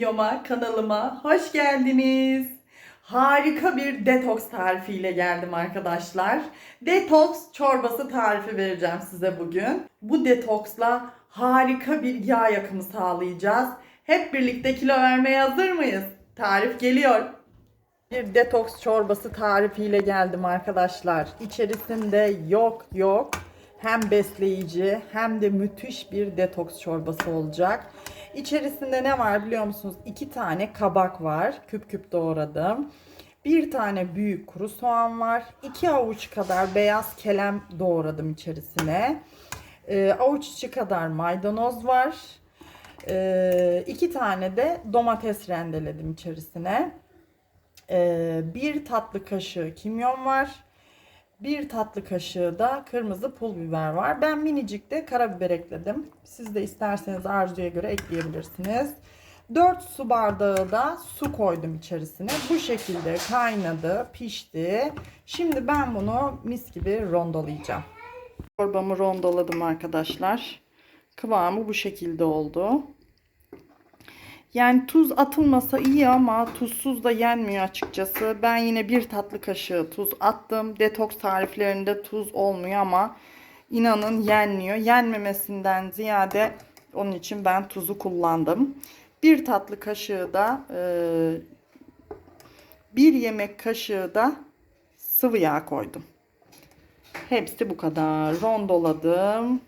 videoma, kanalıma hoş geldiniz. Harika bir detoks tarifiyle geldim arkadaşlar. Detoks çorbası tarifi vereceğim size bugün. Bu detoksla harika bir yağ yakımı sağlayacağız. Hep birlikte kilo vermeye hazır mıyız? Tarif geliyor. Bir detoks çorbası tarifiyle geldim arkadaşlar. İçerisinde yok yok hem besleyici hem de müthiş bir detoks çorbası olacak. İçerisinde ne var biliyor musunuz? İki tane kabak var. Küp küp doğradım. Bir tane büyük kuru soğan var. İki avuç kadar beyaz kelem doğradım içerisine. Ee, avuç içi kadar maydanoz var. Ee, iki tane de domates rendeledim içerisine. Ee, bir tatlı kaşığı kimyon var. Bir tatlı kaşığı da kırmızı pul biber var. Ben minicik de karabiber ekledim. Siz de isterseniz arzuya göre ekleyebilirsiniz. 4 su bardağı da su koydum içerisine. Bu şekilde kaynadı, pişti. Şimdi ben bunu mis gibi rondolayacağım. Çorbamı rondoladım arkadaşlar. Kıvamı bu şekilde oldu. Yani tuz atılmasa iyi ama tuzsuz da yenmiyor açıkçası. Ben yine bir tatlı kaşığı tuz attım. Detoks tariflerinde tuz olmuyor ama inanın yenmiyor. Yenmemesinden ziyade onun için ben tuzu kullandım. Bir tatlı kaşığı da e, bir yemek kaşığı da sıvı yağ koydum. Hepsi bu kadar. Rondoladım.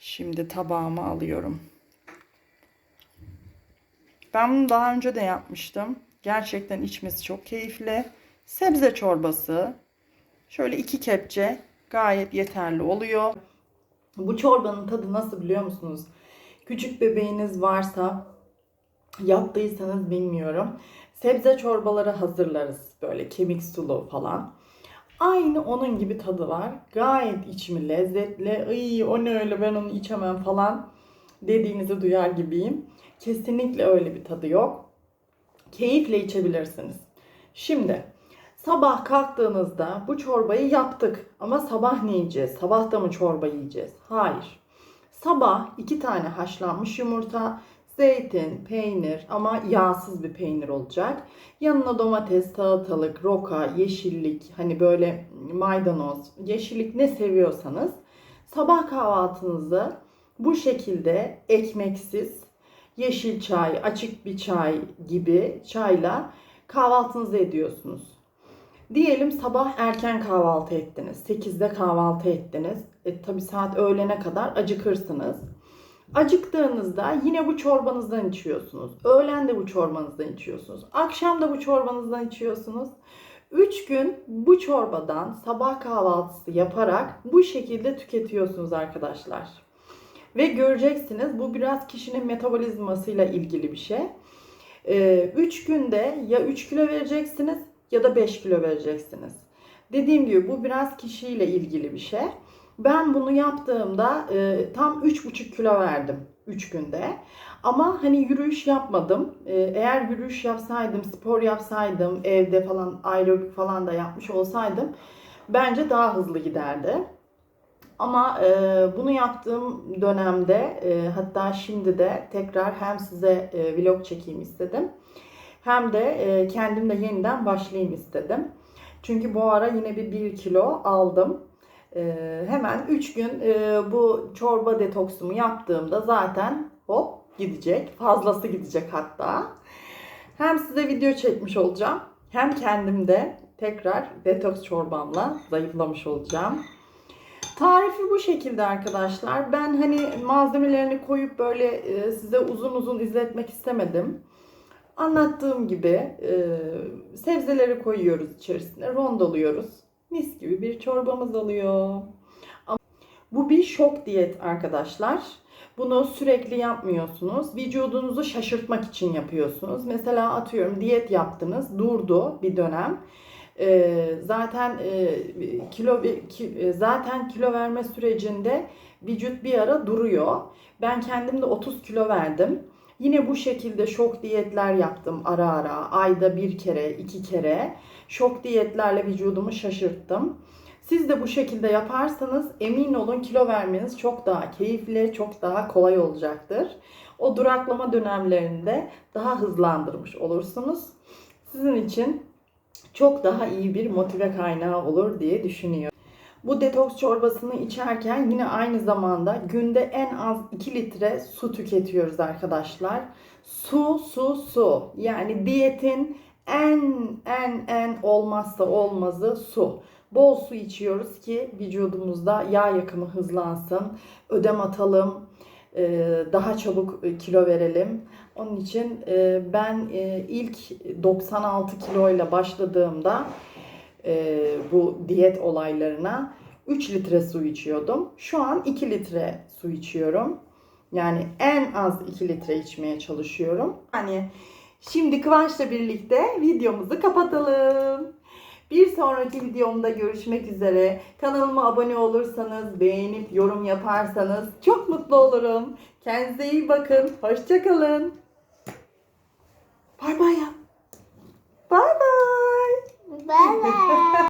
Şimdi tabağıma alıyorum. Ben bunu daha önce de yapmıştım. Gerçekten içmesi çok keyifli. Sebze çorbası. Şöyle iki kepçe gayet yeterli oluyor. Bu çorbanın tadı nasıl biliyor musunuz? Küçük bebeğiniz varsa yaptıysanız bilmiyorum. Sebze çorbaları hazırlarız böyle kemik sulu falan. Aynı onun gibi tadı var. Gayet içimi lezzetli. Ay o ne öyle ben onu içemem falan dediğinizi duyar gibiyim. Kesinlikle öyle bir tadı yok. Keyifle içebilirsiniz. Şimdi sabah kalktığınızda bu çorbayı yaptık ama sabah ne yiyeceğiz? Sabah da mı çorba yiyeceğiz? Hayır. Sabah iki tane haşlanmış yumurta, zeytin, peynir ama yağsız bir peynir olacak. Yanına domates, salatalık, roka, yeşillik, hani böyle maydanoz, yeşillik ne seviyorsanız sabah kahvaltınızı bu şekilde ekmeksiz yeşil çay, açık bir çay gibi çayla kahvaltınızı ediyorsunuz. Diyelim sabah erken kahvaltı ettiniz. 8'de kahvaltı ettiniz. E, tabi saat öğlene kadar acıkırsınız. Acıktığınızda yine bu çorbanızdan içiyorsunuz. Öğlen de bu çorbanızdan içiyorsunuz. Akşam da bu çorbanızdan içiyorsunuz. 3 gün bu çorbadan sabah kahvaltısı yaparak bu şekilde tüketiyorsunuz arkadaşlar. Ve göreceksiniz bu biraz kişinin metabolizmasıyla ilgili bir şey. 3 ee, günde ya 3 kilo vereceksiniz ya da 5 kilo vereceksiniz. Dediğim gibi bu biraz kişiyle ilgili bir şey. Ben bunu yaptığımda e, tam 3,5 kilo verdim 3 günde. Ama hani yürüyüş yapmadım. E, eğer yürüyüş yapsaydım, spor yapsaydım, evde falan aerobik falan da yapmış olsaydım bence daha hızlı giderdi. Ama e, bunu yaptığım dönemde e, hatta şimdi de tekrar hem size e, vlog çekeyim istedim. Hem de e, kendim de yeniden başlayayım istedim. Çünkü bu ara yine bir 1 kilo aldım. E, hemen 3 gün e, bu çorba detoksumu yaptığımda zaten hop gidecek. Fazlası gidecek hatta. Hem size video çekmiş olacağım. Hem kendim de tekrar detoks çorbamla zayıflamış olacağım. Tarifi bu şekilde arkadaşlar. Ben hani malzemelerini koyup böyle e, size uzun uzun izletmek istemedim. Anlattığım gibi e, sebzeleri koyuyoruz içerisine, rondoluyoruz. Mis gibi bir çorbamız oluyor. Bu bir şok diyet arkadaşlar. Bunu sürekli yapmıyorsunuz. Vücudunuzu şaşırtmak için yapıyorsunuz. Mesela atıyorum diyet yaptınız, durdu bir dönem. Ee, zaten e, kilo ki, zaten kilo verme sürecinde vücut bir ara duruyor. Ben kendim de 30 kilo verdim. Yine bu şekilde şok diyetler yaptım ara ara. Ayda bir kere, iki kere. Şok diyetlerle vücudumu şaşırttım. Siz de bu şekilde yaparsanız emin olun kilo vermeniz çok daha keyifli, çok daha kolay olacaktır. O duraklama dönemlerinde daha hızlandırmış olursunuz. Sizin için çok daha iyi bir motive kaynağı olur diye düşünüyorum. Bu detoks çorbasını içerken yine aynı zamanda günde en az 2 litre su tüketiyoruz arkadaşlar. Su, su, su. Yani diyetin en en en olmazsa olmazı su. Bol su içiyoruz ki vücudumuzda yağ yakımı hızlansın, ödem atalım, daha çabuk e, kilo verelim. Onun için e, ben e, ilk 96 kiloyla başladığımda bu diyet olaylarına 3 litre su içiyordum. Şu an 2 litre su içiyorum. Yani en az 2 litre içmeye çalışıyorum. Hani şimdi Kıvanç'la birlikte videomuzu kapatalım. Bir sonraki videomda görüşmek üzere. Kanalıma abone olursanız, beğenip yorum yaparsanız çok mutlu olurum. Kendinize iyi bakın. Hoşçakalın. Bay bay ya. Bay bay. Bay bay.